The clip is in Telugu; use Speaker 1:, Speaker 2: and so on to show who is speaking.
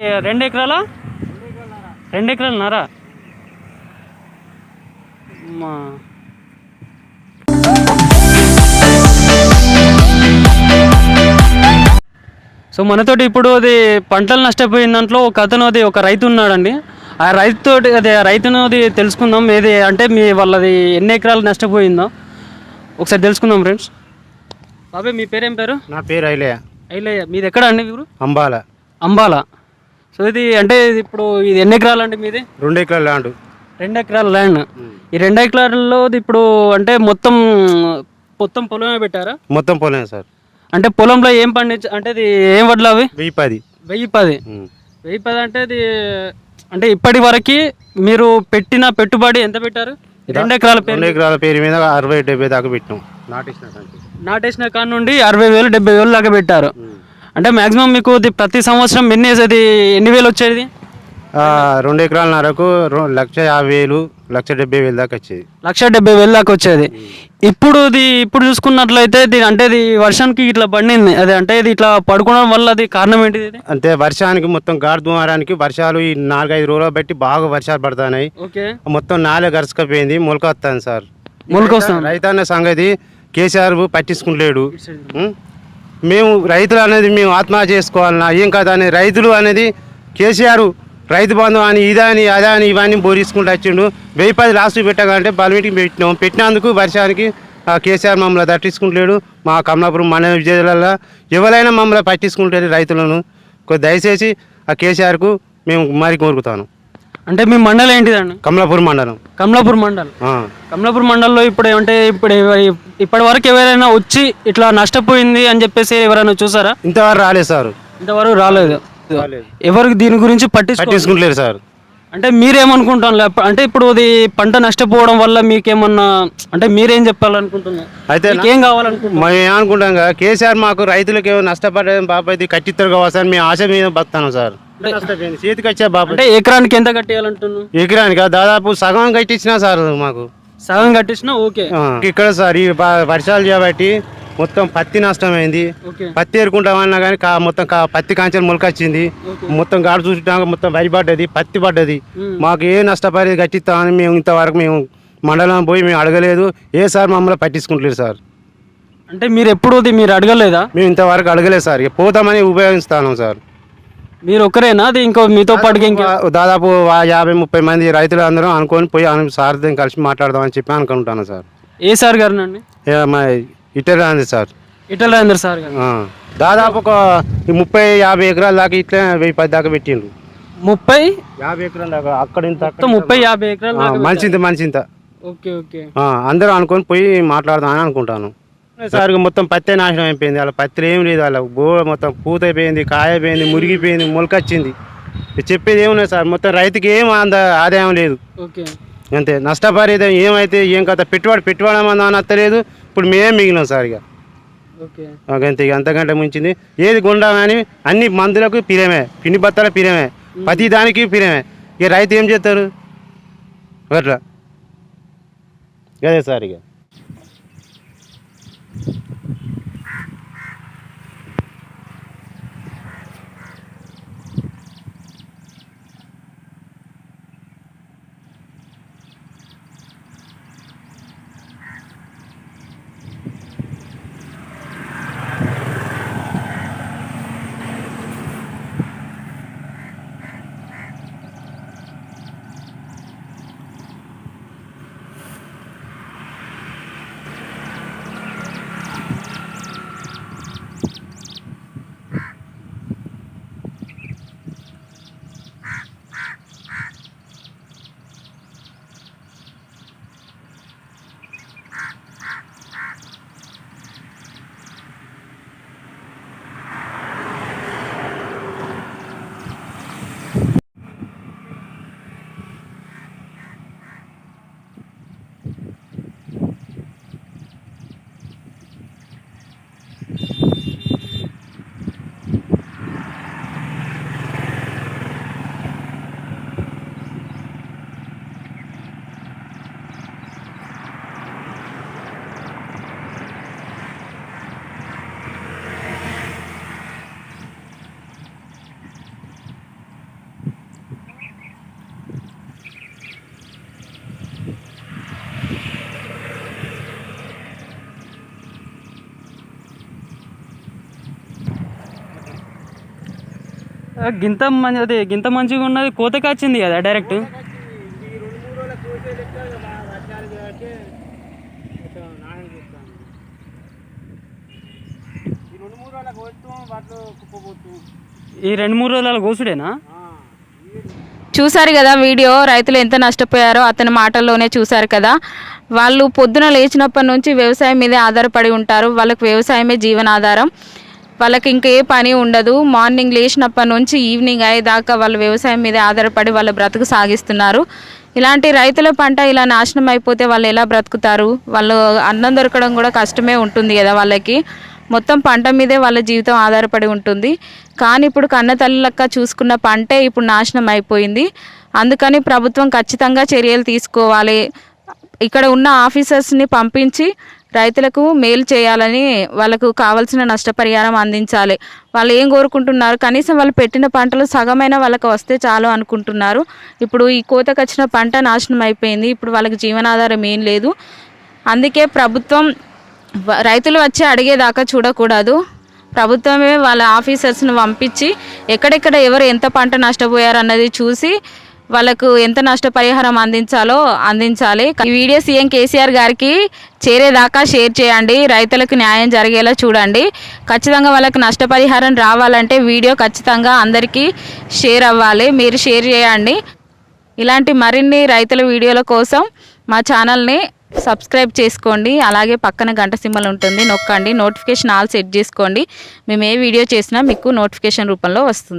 Speaker 1: రెండు ఎకరాల? రెండు ఎకరాలు నారా అమ్మా. సో మనతోటి ఇప్పుడు అది పంటలు నష్టపోయిన దాంట్లో ఒక అతను అది ఒక రైతు ఉన్నాడండి. ఆ రైతుతోటి అదే ఆ రైతునది తెలుసుకుందాం. ఏది అంటే మీ వాళ్ళది ఎన్ని ఎకరాలు నష్టపోయిందో. ఒకసారి తెలుసుకుందాం ఫ్రెండ్స్. బాబాయ్ మీ పేరేం పేరు?
Speaker 2: నా పేరు ఐలయ్య.
Speaker 1: అయిలయ్య మీది ఎక్కడ అండి మీరు
Speaker 2: అంబాల.
Speaker 1: అంబాల. సో ఇది అంటే ఇది ఇప్పుడు ఇది ఎన్ని ఎకరాలు అండి మీది?
Speaker 2: రెండు ఎకరాల ల్యాండ్
Speaker 1: రెండు ఎకరాల ల్యాండ్ ఈ రెండు ఎకరాలలో ఇప్పుడు అంటే మొత్తం మొత్తం పొలమే పెట్టారా?
Speaker 2: మొత్తం పోలేను సార్.
Speaker 1: అంటే పొలంలో ఏం పండించ అంటే ఇది ఏం వడ్లు అవి?
Speaker 2: వెయ్యి పది.
Speaker 1: వెయ్యి పది. వెయ్యి పది అంటే ఇది అంటే ఇప్పటి వరకు మీరు పెట్టిన పెట్టుబడి ఎంత పెట్టారు? రెండు ఎకరాల పేరు
Speaker 2: రెండు ఎకరాల పేరు మీద అరవై డెబ్బై దాకా పెట్టినాం. నాటేసిన.
Speaker 1: నాటేసిన కాడ నుండి అరవై వేలు డెబ్బై వేలు దాకా పెట్టారు. అంటే మాక్సిమం మీకు ప్రతి సంవత్సరం ఎన్ని వేసేది ఎన్ని వేలు వచ్చేది?
Speaker 2: రెండు ఎకరాల నరకు లక్ష యాభై వేలు లక్ష డెబ్బై వేలు దాకా వచ్చేది.
Speaker 1: లక్ష డెబ్బై వేలు దాకా వచ్చేది. ఇప్పుడు ఇది ఇప్పుడు చూసుకున్నట్లయితే దీని అంటే ఇది వర్షానికి ఇట్లా పండింది. అదే అంటే ఇది ఇట్లా పడుకోవడం వల్ల అది కారణం ఏంటిది
Speaker 2: అంతే వర్షానికి మొత్తం గాడి దుమారానికి వర్షాలు ఈ నాలుగైదు రోజులు బట్టి బాగా వర్షాలు పడుతున్నాయి. మొత్తం నాలే గరుచుకపోయింది. మొలక వస్తాను సార్.
Speaker 1: మొలకొస్తాం
Speaker 2: రైతన్న సంగతి కేసీఆర్ పట్టించుకుంటలేడు? మేము రైతులు అనేది మేము ఆత్మహత్య చేసుకోవాలన్నా ఏం కాదు అనేది రైతులు అనేది కేసీఆర్ రైతు బంధు అని ఇదా అని అదా అని ఇవన్నీ బోరించుకుంటూ వచ్చిండు. వెయ్యి పది లాస్ట్ పెట్టగాలంటే బలమిటికి పెట్టినాం. పెట్టినందుకు వర్షానికి ఆ కేసీఆర్ మమ్మల్ని తట్టించుకుంటలేడు మా కమలాపురం మండల విజయాలలో ఎవరైనా మమ్మల్ని పట్టించుకుంటారు రైతులను. కొద్ది దయచేసి ఆ కేసీఆర్కు మేము మరి కోరుకుతాను.
Speaker 1: అంటే మీ మండలం ఏంటిదండి
Speaker 2: కమలాపురం మండలం.
Speaker 1: కమలాపూర్ మండల్. కమలాపూర్ మండలంలో ఇప్పుడు ఏమంటే ఇప్పుడు ఇప్పటి వరకు ఎవరైనా వచ్చి ఇట్లా నష్టపోయింది అని చెప్పేసి ఎవరైనా చూసారా?
Speaker 2: ఇంతవరకు రాలేదు సార్.
Speaker 1: ఇంతవరకు రాలేదు. ఎవరికి దీని గురించి పట్టించుకో
Speaker 2: పట్టించుకుంటలేరు సార్.
Speaker 1: అంటే మీరేమనుకుంటాను లేప- అంటే ఇప్పుడు అది పంట నష్టపోవడం వల్ల మీకేమన్నా అంటే మీరేం చెప్పాలనుకుంటున్నారు?
Speaker 2: అయితే
Speaker 1: ఏం కావాలనుకుంటున్నారు?
Speaker 2: మేము ఏమనుకుంటాం కదా కేసీఆర్ మాకు రైతులకు ఏమో నష్టపడే బాబాయ్ కట్టిస్తారు కావాలి సార్ మేము ఆశ మీద బతాను సార్. చేతికి వచ్చే బాబాయ్
Speaker 1: అంటే ఎకరానికి ఎంత కట్టేయాలంటున్నావు?
Speaker 2: ఎకరానికి దాదాపు సగం కట్టించినా సార్ మాకు.
Speaker 1: సగం కట్టించినా ఓకే.
Speaker 2: ఇక్కడ సార్ ఈ వర్షాలు చేయబట్టి మొత్తం పత్తి నష్టమైంది.
Speaker 1: ఓకే.
Speaker 2: పత్తి ఏరుకుంటామన్నా కానీ మొత్తం పత్తి కాంచెలు మొలకొచ్చింది. మొత్తం గాడు చూసినాక మొత్తం వరి పడ్డది పత్తి పడ్డది. మాకు ఏ నష్టపరి కట్టిస్తామని మేము ఇంతవరకు మేము మండలం పోయి మేము అడగలేదు. ఏ సార్ మమ్మల్ని పట్టించుకుంటలేదు సార్.
Speaker 1: అంటే మీరు ఎప్పుడు మీరు అడగలేదా?
Speaker 2: మేము ఇంతవరకు అడగలేదు సార్. ఇక పోతామని ఉపయోగిస్తాను సార్.
Speaker 1: మీరు ఒక్కరేనా అది ఇంకో మీతో పాటుగా ఇంకా
Speaker 2: దాదాపు యాభై ముప్పై మంది రైతులు అందరూ అనుకొని పోయి సార్తో కలిసి మాట్లాడదామని చెప్పి అనుకుంటాను సార్.
Speaker 1: ఏ సార్ గారినండి?
Speaker 2: ఏ మా ఇటలీ అంది సార్.
Speaker 1: ఇటల్ రాజేంద్ర సార్ గారు.
Speaker 2: దాదాపు ఒక ముప్పై యాభై ఎకరాల దాకా ఇట్లా వెయ్యి పది దాకా పెట్టిండ్రు.
Speaker 1: ముప్పై?
Speaker 2: యాభై ఎకరాల దాకా అక్కడ ఇంత
Speaker 1: ముప్పై యాభై ఎకరాలు
Speaker 2: మంచింత మంచింత.
Speaker 1: Okay okay.
Speaker 2: అందరూ అనుకొని పోయి మాట్లాడదామని అనుకుంటాను. సార్ ఇక మొత్తం పత్తి నాశనం అయిపోయింది. వాళ్ళ పత్తి ఏం లేదు. వాళ్ళ బో మొత్తం పూత అయిపోయింది కాయ అయిపోయింది మురిగిపోయింది మొలకొచ్చింది. చెప్పేది ఏమున్నది సార్? మొత్తం రైతుకి ఏం అంద ఆదాయం లేదు. అంతే. నష్టపరితం ఏమైతే ఏం కథ? పెట్టుబడి పెట్టుబడి అని అత్తలేదు. ఇప్పుడు మేమే మిగిలినాం సార్ ఇక.
Speaker 1: ఓకే.
Speaker 2: అంతే. ఇక అంతకంటే ముంచింది. ఏది గుండా కానీ అన్ని మందులకు పిరమే. పిండి బత్తాల పిరమే. ప్రతి దానికి పిరమే. ఇక రైతు ఏం చేస్తారు? అట్లా అదే సార్ ఇక.
Speaker 1: గింత మంచి అదే గింత మంచిగా ఉన్నది కోతకి వచ్చింది కదా డైరెక్ట్ ఈ రెండు మూడు రోజుల కోసుడేనా?
Speaker 3: చూశారు కదా వీడియో రైతులు ఎంత నష్టపోయారో అతని మాటల్లోనే చూశారు కదా. వాళ్ళు పొద్దున లేచినప్పటి నుంచి వ్యవసాయం మీదే ఆధారపడి ఉంటారు వాళ్ళకి వ్యవసాయమే జీవనాధారం. వాళ్ళకి ఇంకే పని ఉండదు. మార్నింగ్ లేచినప్పటి నుంచి ఈవినింగ్ అయ్యేదాకా వాళ్ళు వ్యవసాయం మీదే ఆధారపడి వాళ్ళ బ్రతుకు సాగిస్తున్నారు. ఇలాంటి రైతుల పంట ఇలా నాశనం అయిపోతే వాళ్ళు ఎలా బ్రతుకుతారు? వాళ్ళు అన్నం దొరకడం కూడా కష్టమే ఉంటుంది కదా వాళ్ళకి. మొత్తం పంట మీదే వాళ్ళ జీవితం ఆధారపడి ఉంటుంది. కానీ ఇప్పుడు కన్నతల్లిలక్క లెక్క చూసుకున్న పంటే ఇప్పుడు నాశనం అయిపోయింది. అందుకని ప్రభుత్వం ఖచ్చితంగా చర్యలు తీసుకోవాలి. ఇక్కడ ఉన్న ఆఫీసర్స్ని పంపించి రైతులకు మేలు చేయాలని వాళ్ళకు కావాల్సిన నష్టపరిహారం అందించాలి. వాళ్ళు ఏం కోరుకుంటున్నారు? కనీసం వాళ్ళు పెట్టిన పంటలు సగమైన వాళ్ళకి వస్తే చాలు అనుకుంటున్నారు. ఇప్పుడు ఈ కోతకు వచ్చిన పంట నాశనం అయిపోయింది. ఇప్పుడు వాళ్ళకి జీవనాధారం ఏం లేదు. అందుకే ప్రభుత్వం రైతులు వచ్చి అడిగేదాకా చూడకూడదు. ప్రభుత్వమే వాళ్ళ ఆఫీసర్స్ని పంపించి ఎక్కడెక్కడ ఎవరు ఎంత పంట నష్టపోయారు అన్నది చూసి వాళ్ళకు ఎంత నష్టపరిహారం అందించాలో అందించాలి. ఈ వీడియో సీఎం కేసీఆర్ గారికి చేరేదాకా షేర్ చేయండి. రైతులకు న్యాయం జరిగేలా చూడండి. ఖచ్చితంగా వాళ్ళకు నష్టపరిహారం రావాలంటే వీడియో ఖచ్చితంగా అందరికీ షేర్ అవ్వాలి. మీరు షేర్ చేయండి. ఇలాంటి మరిన్ని రైతుల వీడియోల కోసం మా ఛానల్ని సబ్స్క్రైబ్ చేసుకోండి. అలాగే పక్కన గంట సింబల్ ఉంటుంది. నొక్కండి. నోటిఫికేషన్ ఆల్ సెట్ చేసుకోండి. మేము ఏ వీడియో చేసినా మీకు నోటిఫికేషన్ రూపంలో వస్తుంది.